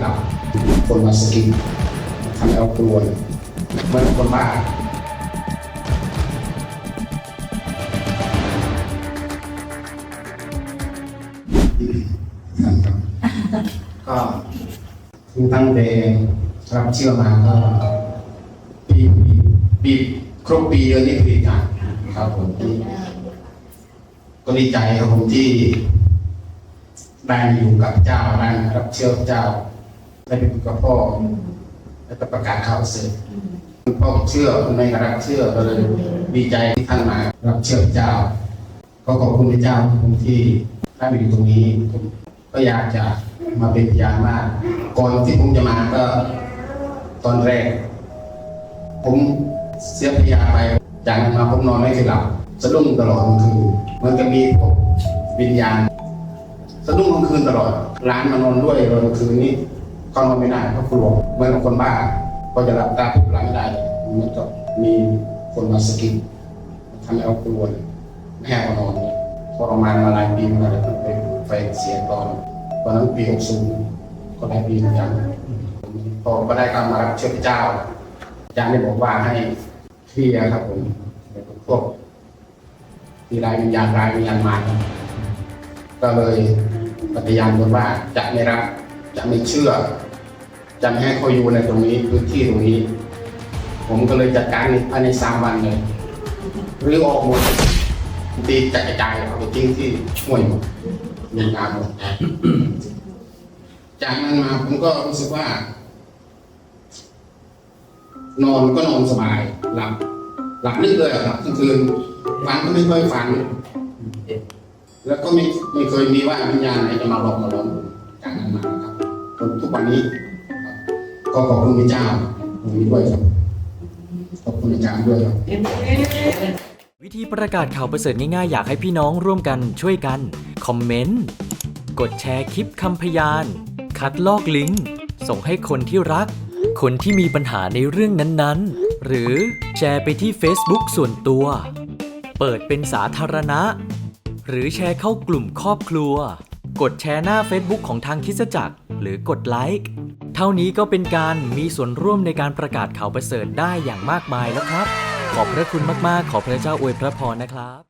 หลับ คนมาสกินทำเรากลัวเหมือนคนบ้าก็คือตั้งแต่รับเชื่อมาก็ปีปีปีครบปีเดือนนี้ปีกันครับผมที่ก็ดีใจครับผมที่ได้อยู่กับเจ้าได้รับเชื่อเจ้า ได้ไปอยู่กับพ่อแล้วก็ประกาศข่าวเสร็จพ่อเชื่อคุณแม่ก็รับเชื่อก็เลยดีใจที่ท่านมารับเชื่อเจ้า ก็ขอบคุณพระเจ้าผมที่ได้มาอยู่ตรงนี้ผมก็อยากจะมาเป็นพยานว่าก่อนที่ผมจะมาก็ตอนแรก ผมเสียพยาไปจากนั้นมาผมนอนไม่เคยหลับสะดุ้งตลอดกลางคืนมันจะมีพวกวิญญาณ สะดุ้งกลางคืนตลอดร้านมานอนด้วยกลางคืนนี้ ก็นอนไม่ได้เพราะกลัวเหมื่อนคนบ้าก็จะหลับตาปุ๊บหลับไม่ได้มันก็มีคนมาสกิดทำให้เรากลัวไม่ให้เรานอนทรมานมาหลายปีมาแล้วเป็นไฟเสียตอนตอนนั้นปี60ก็ได้ปีเหมือนกันพอก็ได้กลับมารับเชื่อพระเจ้าอาจารย์ได้บอกว่าให้เคลียร์ครับผมพวกที่รายวิญญาณรายวิญญาณมาก็เลยปฏิญาณตนว่าจะไม่รับ จะไม่เชื่อจะไม่ให้เขาอยู่ในตรงนี้พื้นที่ตรงนี้ ผมก็เลยจัดการภายในสามวันเลยหรือออกหมดตีจัดกระจายเอาไปทิ้งที่ห้วยหมดมีงานหมดจากนั้นมาผมก็รู้สึกว่า นอนก็นอนสบาย หลับ หลับลึกเลยอะหลับทั้งคืนฝันก็ไม่ค่อยฝัน แล้วก็ไม่ไม่เคยมีว่าวิญญาณไหนจะมาหลอกมาหลอนผม วันนี้ ก็ขอบคุณพระเจ้าตรงนี้ด้วยครับ ขอบคุณอาจารย์ด้วยครับ วิธีประกาศข่าวประเสริฐง่ายๆ อยากให้พี่น้องร่วมกันช่วยกัน คอมเมนต์ กดแชร์คลิปคำพยาน คัดลอกลิงก์ ส่งให้คนที่รัก คนที่มีปัญหาในเรื่องนั้นๆ หรือแชร์ไปที่ Facebook ส่วนตัว เปิดเป็นสาธารณะ หรือแชร์เข้ากลุ่มครอบครัว กดแชร์หน้า Facebook ของทางคริสตจักร หรือกดไลค์เท่านี้ก็เป็นการมีส่วนร่วมในการประกาศข่าวประเสริฐได้อย่างมากมายแล้วครับ ขอบพระคุณมากๆ ขอพระเจ้าอวยพระพรนะครับ